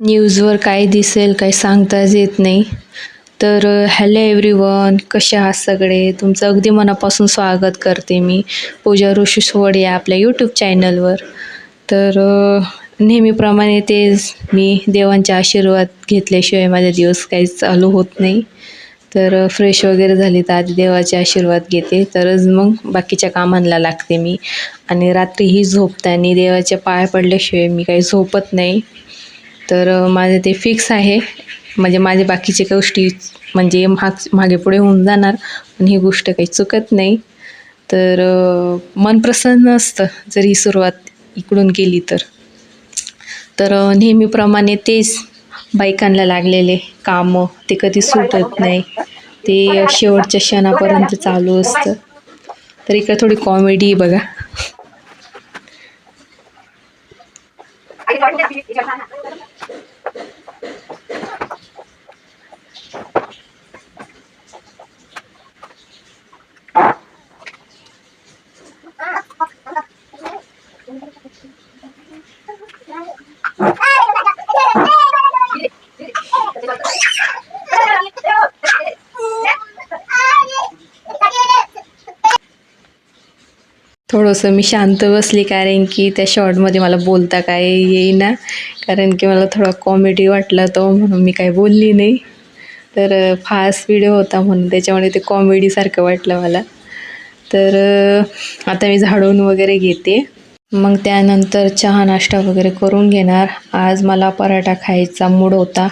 न्यूजवर काय दिसेल काय सांगताच येत नाही. तर हॅलो एव्हरीवन कसे आहात सगळे? तुमचं अगदी मनापासून स्वागत करते मी पूजा ऋषी सोड या आपल्या यूट्यूब चॅनलवर तर नेहमीप्रमाणे तेच मी देवांचे आशीर्वाद घेतल्याशिवाय माझा दिवस काहीच चालू होत नाही. तर फ्रेश वगैरे झाली तर आधी देवाचे आशीर्वाद घेते. तरच मग बाकीच्या कामांना लागते मी. आणि रात्रीही झोपताना देवाच्या पाया पडल्याशिवाय मी काही झोपत नाही. तर माझं ते फिक्स आहे. म्हणजे माझे बाकीचे गोष्टी म्हणजे माग मागे पुढे होऊन जाणार. पण ही गोष्ट काही चुकत नाही. तर मन प्रसन्न असतं जर ही सुरुवात इकडून केली तर. तर नेहमीप्रमाणे तेच बायकांना लागलेले कामं ते कधी सुटत नाही. ते शेवटच्या क्षणापर्यंत चालू असतं. तर इकडे थोडी कॉमेडी बघा. थोडंसं मी शांत बसली कारण की त्या शॉर्टमध्ये मला बोलता काय येईना. कारण की मला थोडा कॉमेडी वाटला तो म्हणून मी काही बोलली नाही. तर फास्ट व्हिडिओ होता म्हणून त्याच्यामुळे ते कॉमेडीसारखं वाटलं मला. तर आता मी झाडून वगैरे घेते. मग त्यानंतर चहा नाश्ता वगैरे करून घेणार. आज मला पराठा खायचा मूड होता.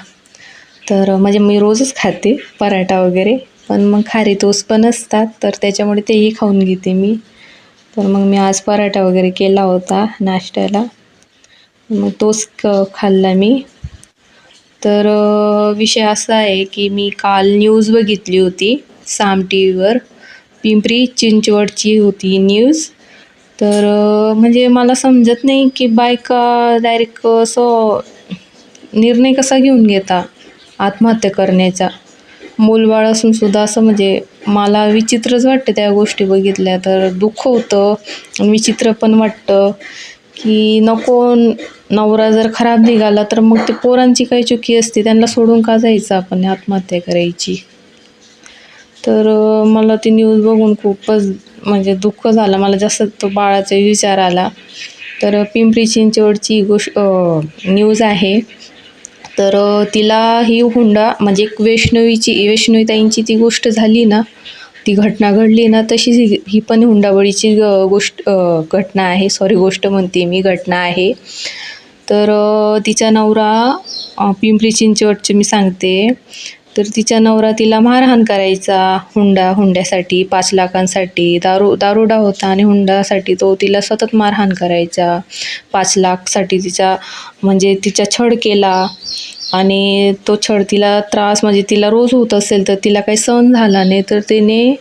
तर म्हणजे मी रोजच खाते पराठा वगैरे. पण मग खारी तोस पण असतात. तर त्याच्यामुळे तेही खाऊन घेते मी. तर मग मी आज पराठा वगैरे केला होता नाश्त्याला. मग तोच क खाल्ला मी. तर विषय असा आहे की मी काल न्यूज बघितली होती साम टी व्हीवर पिंपरी चिंचवडची होती न्यूज तर म्हणजे मला समजत नाही की बायका डायरेक्ट असं निर्णय कसा घेऊन घेता आत्महत्या करण्याचा. मूलबाळ असून सुद्धा असं म्हणजे मला विचित्रच वाटतं त्या गोष्टी बघितल्या तर. दुःख होतं आणि विचित्र पण वाटतं की नको नवरा जर खराब निघाला तर मग ते पोरांची काही चुकी असते त्यांना सोडून का जायचं आपण आत्महत्या करायची? तर मला ती न्यूज बघून खूपच म्हणजे दुःख झालं. मला जास्त तो बाळाचा विचार आला. तर पिंपरी चिंचवडची गोष्ट न्यूज आहे. तर तिला ही हुंडा म्हणजे एक वैष्णवीची वैष्णवीताईंची ती गोष्ट झाली ना ती घटना घडली ना तशीच ही ही पण हुंडाबळीची ग- गोष्ट घटना आहे. सॉरी गोष्ट म्हणते मी घटना आहे. तर तिचा नवरा पिंपरी चिंचवडचे मी सांगते. तर तिच्या नवरा तिला मारहाण करायचा. हुंडा हुंड्यासाठी पाच लाखांसाठी दारू दारुडा होता आणि हुंडासाठी तो तिला सतत मारहाण करायचा. पाच लाखसाठी तिचा म्हणजे तिचा छळ केला आणि तो छळ तिला त्रास म्हणजे तिला रोज होत असेल तर तिला काही सहन झाला नाही तर तिने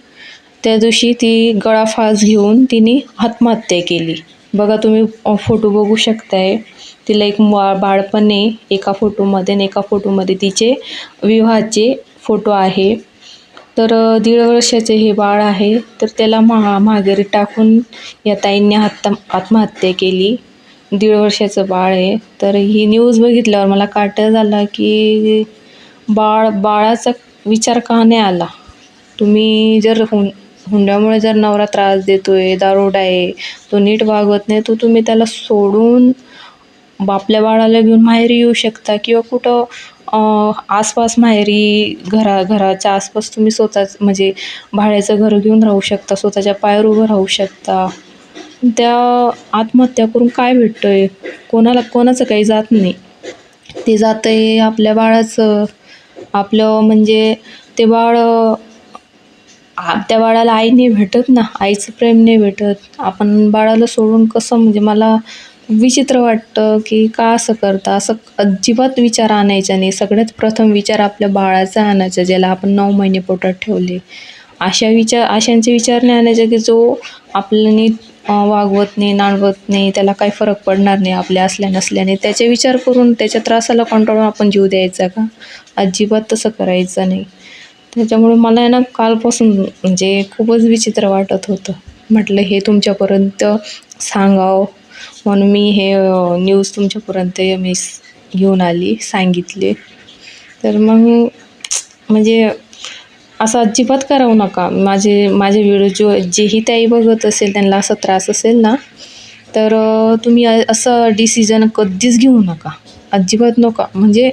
त्या दिवशी ती गळा फास घेऊन तिने आत्महत्या केली. बघा तुम्ही फोटो बघू शकताय. तिला एक मा बाळपण आहे एका फोटोमध्ये आणि एका फोटोमध्ये तिचे विवाहाचे फोटो आहे. तर दीड वर्षाचे हे बाळ आहे. तर त्याला महा माघारी टाकून या ताईंनी आत्ता आत्महत्या केली. दीड वर्षाचं बाळ आहे. तर ही न्यूज बघितल्यावर मला काटा झाला की बाळ बाळाचा विचार का नाही आला? तुम्ही जर हुं हुंड्यामुळे जर नवरा त्रास देतो आहे दारोडा आहे तो नीट वागवत नाही तर तुम्ही त्याला सोडून आपल्या बाळाला घेऊन माहेरी येऊ शकता किंवा कुठं आसपास माहेरी घरा घराच्या आसपास तुम्ही स्वतःच म्हणजे भाड्याचं घर घेऊन राहू शकता स्वतःच्या पायावर उभं राहू शकता. त्या आत्महत्या करून काय भेटतं आहे कोणाला कोणाचं काही जात नाही. ते जातं आहे आपल्या बाळाचं. आपलं म्हणजे ते बाळ त्या बाळाला आई नाही भेटत ना आईचं प्रेम नाही भेटत. आपण बाळाला सोडून कसं म्हणजे मला विचित्र वाटतं की का असं करता? असं अजिबात विचार आणायचा नाही. सगळ्यात प्रथम विचार आपल्या बाळाचा आणायचा ज्याला आपण नऊ महिने पोटात ठेवले. अशा विचार अशांचे विचार नाही आणायचे की जो आपल्याला नीट वागवत नाही नाणवत नाही त्याला काही फरक पडणार नाही आपल्या असल्या नसल्याने. त्याचे विचार करून त्याच्या त्रासाला कंटाळून आपण जीव द्यायचा का? अजिबात तसं करायचं नाही. त्याच्यामुळे मला आहे ना कालपासून म्हणजे खूपच विचित्र वाटत होतं. म्हटलं हे तुमच्यापर्यंत सांगावं. म्हणून मी हे न्यूज तुमच्यापर्यंत मी घेऊन आली सांगितले. तर मग म्हणजे असं अजिबात करावं नका. माझे माझे व्हिडिओ जो जेही त्याही बघत असेल त्यांना असा त्रास असेल ना तर तुम्ही असं डिसिजन कधीच घेऊ नका. अजिबात नका. म्हणजे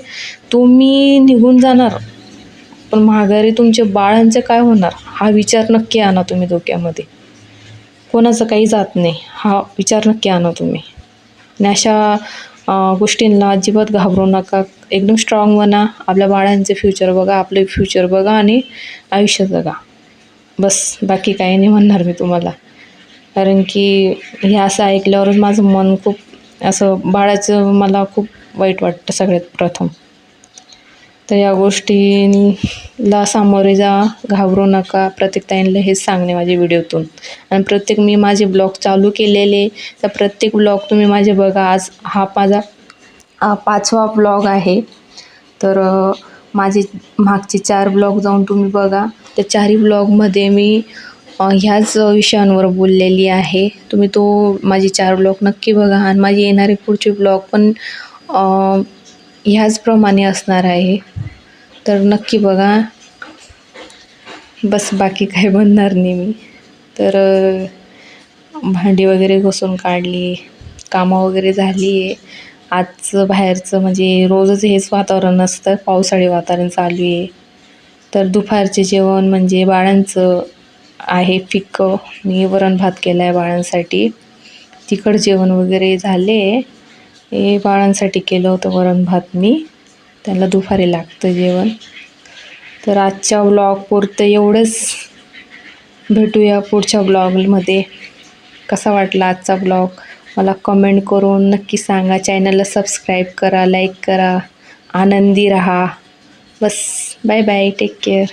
तुम्ही निघून जाणार पण माघारी तुमच्या बाळांचं काय होणार? हा विचार नक्की आणा तुम्ही डोक्यामध्ये. कोणाचं काही जात नाही. हा विचार नक्की आणा तुम्ही. आणि अशा गोष्टींना अजिबात घाबरू नका. एकदम स्ट्रॉंग बना. आपल्या बाळांचे फ्युचर बघा आपले फ्युचर बघा आणि आयुष्य जगा. बस बाकी काही नाही म्हणणार मी तुम्हाला. कारण की हे असं ऐकल्यावरच माझं मन खूप असं बाळाचं मला खूप वाईट वाटतं सगळ्यात प्रथम. तर या गोष्टीला सामोरे जा घाबरू नका. प्रत्येक ताईंना हेच सांगणे माझ्या व्हिडिओतून. आणि प्रत्येक मी माझे ब्लॉग चालू केलेले तर प्रत्येक ब्लॉग तुम्ही माझे बघा. आज हा माझा पाचवा ब्लॉग आहे. तर माझे मागचे चार ब्लॉग जाऊन तुम्ही बघा. त्या चारही ब्लॉगमध्ये मी ह्याच विषयांवर बोललेली आहे. तुम्ही तो माझे चार ब्लॉग नक्की बघा. आणि माझे येणारे पुढचे ब्लॉग पण ह्याचप्रमाणे असणार आहे. तर नक्की बघा. बस बाकी काय बनणार नाही मी तर भांडी वगैरे घुसून काढली. कामं वगैरे झाली. आहे आजचं बाहेरचं म्हणजे रोजच हेच वातावरण असतं. पावसाळी वातावरण चालू आहे. तर दुपारचे जेवण म्हणजे बाळांचं आहे फिक्कं. मी वरण भात केला आहे बाळांसाठी. तिखट जेवण वगैरे झाले. हे बाळांसाठी केलं होतं वरण भात मी. त्यांना दुपारी लागतं जेवण. तर आजच्या ब्लॉग पुरतं एवढंच. भेटूया पुढच्या ब्लॉगमध्ये कसा वाटला आजचा ब्लॉग मला कमेंट करून नक्की सांगा. चॅनलला सबस्क्राईब करा लाईक करा. आनंदी राहा. बस बाय बाय टेक केअर